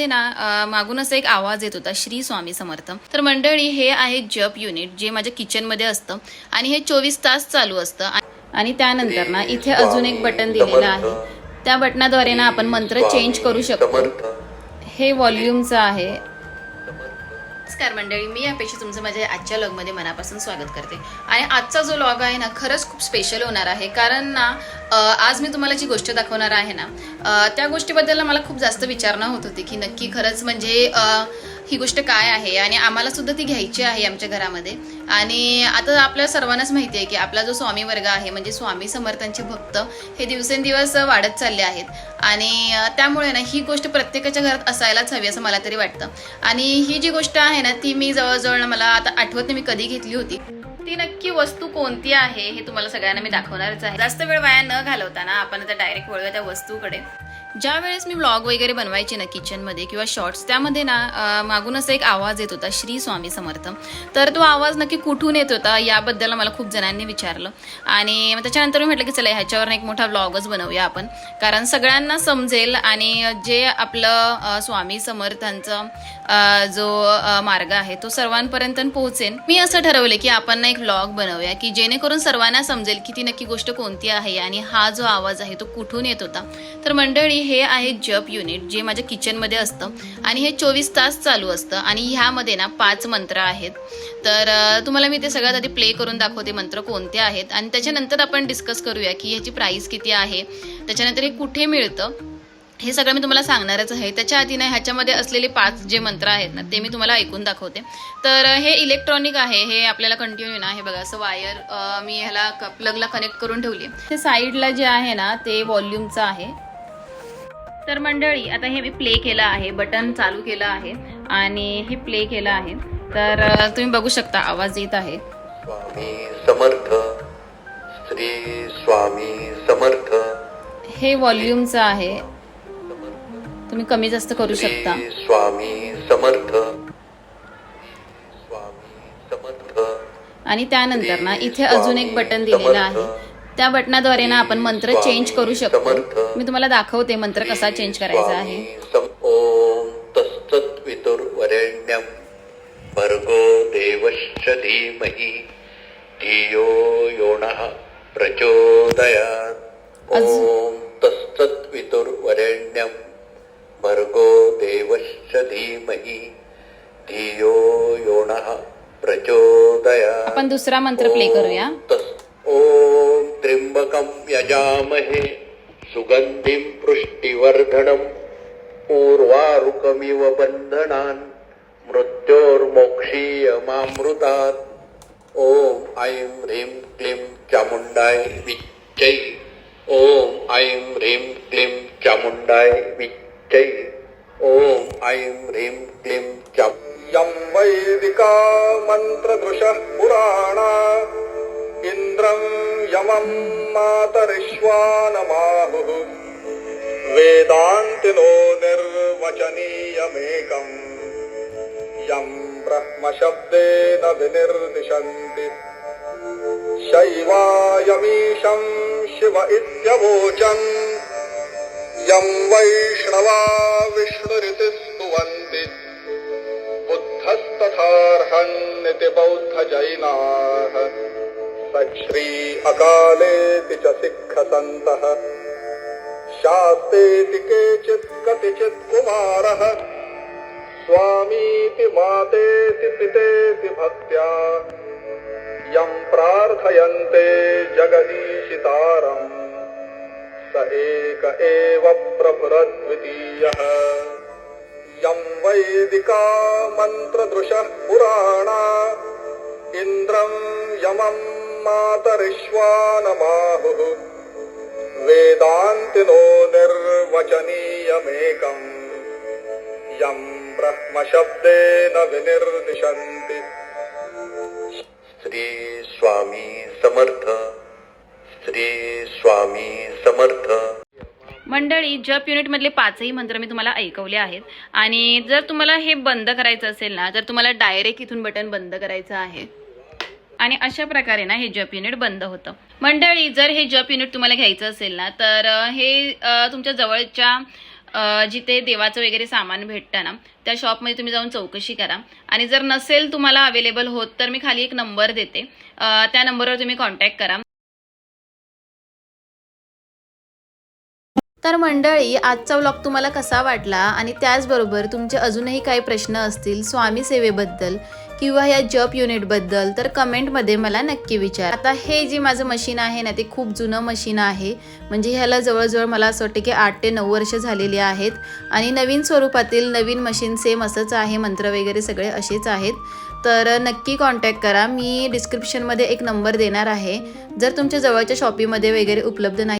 ते ना मागूनच मागून असा एक आवाज येत होता श्री स्वामी समर्थ. तर मंडळी हे आहे जप युनिट जे माझ्या किचनमध्ये असतं. आणि हे चोवीस तास चालू असतं. आणि त्यानंतर ना इथे अजून एक बटन दिलेलं आहे. त्या बटनाद्वारे ना आपण मंत्र चेंज करू शकतो. हे व्हॉल्यूमचं आहे. नमस्कार मंडळी मी यापेक्षा तुमचं माझ्या आजच्या लॉगमध्ये मनापासून स्वागत करते. आणि आजचा जो लॉग आहे ना खरंच खूप स्पेशल होणार आहे. कारण ना आज मी तुम्हाला जी गोष्ट दाखवणार आहे ना त्या गोष्टीबद्दल मला खूप जास्त विचारणा होत होती की नक्की खरंच म्हणजे ही गोष्ट काय आहे आणि आम्हाला सुद्धा ती घ्यायची आहे आमच्या घरामध्ये. आणि आता आपल्या सर्वांनाच माहिती आहे की आपला जो स्वामी वर्ग आहे म्हणजे स्वामी समर्थांचे भक्त हे दिवसेंदिवस वाढत चालले आहेत. आणि त्यामुळे ना ही गोष्ट प्रत्येकाच्या घरात असायलाच हवी असं मला तरी वाटतं. आणि ही जी गोष्ट आहे ना ती मी जवळजवळ मला आता आठवत नाही मी कधी घेतली होती. ती नक्की वस्तू कोणती आहे हे तुम्हाला सगळ्यांना मी दाखवणारच आहे. जास्त वेळ वाया न घालवताना आपण आता डायरेक्ट वळूया त्या वस्तूकडे. ज्या वेळेस मी व्लॉग वगैरे बनवायचे ना किचनमध्ये किंवा शॉर्ट्स त्यामध्ये ना मागून असा एक आवाज येत होता श्री स्वामी समर्थ. तर तो आवाज नक्की कुठून येत होता याबद्दल मला खूप जणांनी विचारलं. आणि मग त्याच्यानंतर मी म्हटलं की चला ह्याच्यावर एक मोठा व्लॉगच बनवूया आपण. कारण सगळ्यांना समजेल आणि जे आपलं स्वामी समर्थांचं जो मार्ग आहे तो सर्वांपर्यंत पोहोचेन मी असं ठरवलं की आपण ना एक ब्लॉग बनवूया की जेणेकरून सर्वांना समजेल की ती नक्की गोष्ट कोणती आहे आणि हा जो आवाज आहे तो कुठून येत होता. तर मंडळी हे आहे जप युनिट जे माझ्या किचनमध्ये असतं. आणि हे चोवीस तास चालू असतं. आणि ह्यामध्ये ना पाच मंत्र आहेत. तर तुम्हाला मी ते सगळ्यात आधी प्ले करून दाखवते मंत्र कोणते आहेत. आणि त्याच्यानंतर आपण डिस्कस करूया की ह्याची प्राईस किती आहे. त्याच्यानंतर हे कुठे मिळतं. हे सगळं मी तुम्हाला सांगणारच आहे. त्याच्या आधी ना ह्याच्यामध्ये असलेले पाच जे मंत्र आहेत ना ते मी तुम्हाला ऐकून दाखवते. तर हे इलेक्ट्रॉनिक आहे. हे आपल्याला कंटिन्यू ना हे बघा असं वायर मी ह्याला प्लगला कनेक्ट करून ठेवली आहे. ते साईडला जे आहे ना ते व्हॉल्यूमचं आहे. तर मंडळी आता हे मी प्ले केलं आहे. बटन चालू केलं आहे आणि हे प्ले केलं आहे. तर तुम्ही बघू शकता आवाज येत आहे. स्वामी समर्थ. श्री स्वामी समर्थ. हे व्हॉल्यूमचं आहे. तुम्ही कमी जास्त करू शकता. स्वामी समर्थ. स्वामी समर्थ. आणि त्यानंतर ना इथे अजून एक बटन दिलेलं आहे. त्या बटनाद्वारे ना आपण मंत्र चेंज करू शकतो. मी तुम्हाला दाखवते मंत्र कसा चेंज करायचा आहे. भर्गो देवश्च धीमहि. धियो यो नः प्रचोदयात् ओम तत्सत्वितुर्वरेण्यम भर्गो देवश्च धीमहि. धियो यो नः प्रचोदयात्. आपण दुसरा मंत्र प्ले करूया. ॐ यजामहे सुगन्धिं पुष्टिवर्धनम् ऊर्वारुकमिव बन्धनान् मृत्योर्मोक्षीयमामृतात्। ॐ ऐं ह्रीं क्लीं चामुण्डाय विच्चै। ॐ ऐं ह्रीं क्लीं चामुण्डाय विच्चै। ॐ ऐं ह्रीं क्लीं चा यं वैदिका मन्त्रदृशः पुराणा। इन्द्रं यमं मातरिश्वानमाहुः वेदान्तिनो निर्वचनीयमेकम्। यं ब्रह्मशब्देन विनिर्दिशन्ति शैवायमीशं शिव इत्यवोचन् यं वैष्णवा विष्णुरिति स्तुवन्ति। बुद्धस्तथार्हन्निति बौद्धजैनाः स अकालेति च सिक्खसन्तः। शास्तेति केचित् कतिचित् कुमारः। स्वामीति मातेति पितेति भक्त्या। यं प्रार्थयन्ते जगदीशितारम्। स एक एव प्रभुरद्वितीयः। यं वैदिका मन्त्रदृशः पुराणा। इन्द्रं यमं मातरिश्वानमाहुः वेदान्तिनो निर्वचनीयमेकम्। यं ब्रह्मशब्देन विनिर्दिशन्ति श्री स्वामी समर्थ। श्री स्वामी समर्थ। मंडळी जप युनिटमधले पाचही मंत्र मी तुम्हाला ऐकवले आहेत. आणि जर तुम्हाला हे बंद करायचं असेल ना तर तुम्हाला डायरेक्ट इथून बटन बंद करायचं आहे. आणि अशा प्रकारे ना हे जप युनिट बंद होतं. मंडळी जर हे जप युनिट तुम्हाला घ्यायचं असेल ना तर हे तुमच्या जवळच्या जिथे देवाचं वगैरे सामान भेटतं ना त्या शॉपमध्ये तुम्ही जाऊन चौकशी करा. आणि जर नसेल तुम्हाला अवेलेबल होत तर मी खाली एक नंबर देते. त्या नंबरवर तुम्ही कॉन्टॅक्ट करा. तर मंडळी आजचा व्लॉग तुम्हाला कसा वाटला? आणि त्याचबरोबर तुमचे अजूनही काही प्रश्न असतील स्वामी सेवेबद्दल किंवा या जप युनिटबद्दल तर कमेंटमध्ये मला नक्की विचार. आता हे जे माझं मशीन आहे ना ते खूप जुनं मशीन आहे. म्हणजे ह्याला जवळजवळ मला असं वाटतं की आठ ते नऊ वर्ष झालेली आहेत. आणि नवीन स्वरूपातील नवीन मशीन सेम असंच आहे मंत्र वगैरे सगळे असेच आहेत. तर नक्की कॉन्टॅक्ट करा. मी डिस्क्रिप्शनमध्ये एक नंबर देणार आहे. जर तुमच्या जवळच्या शॉपीमध्ये वगैरे उपलब्ध नाही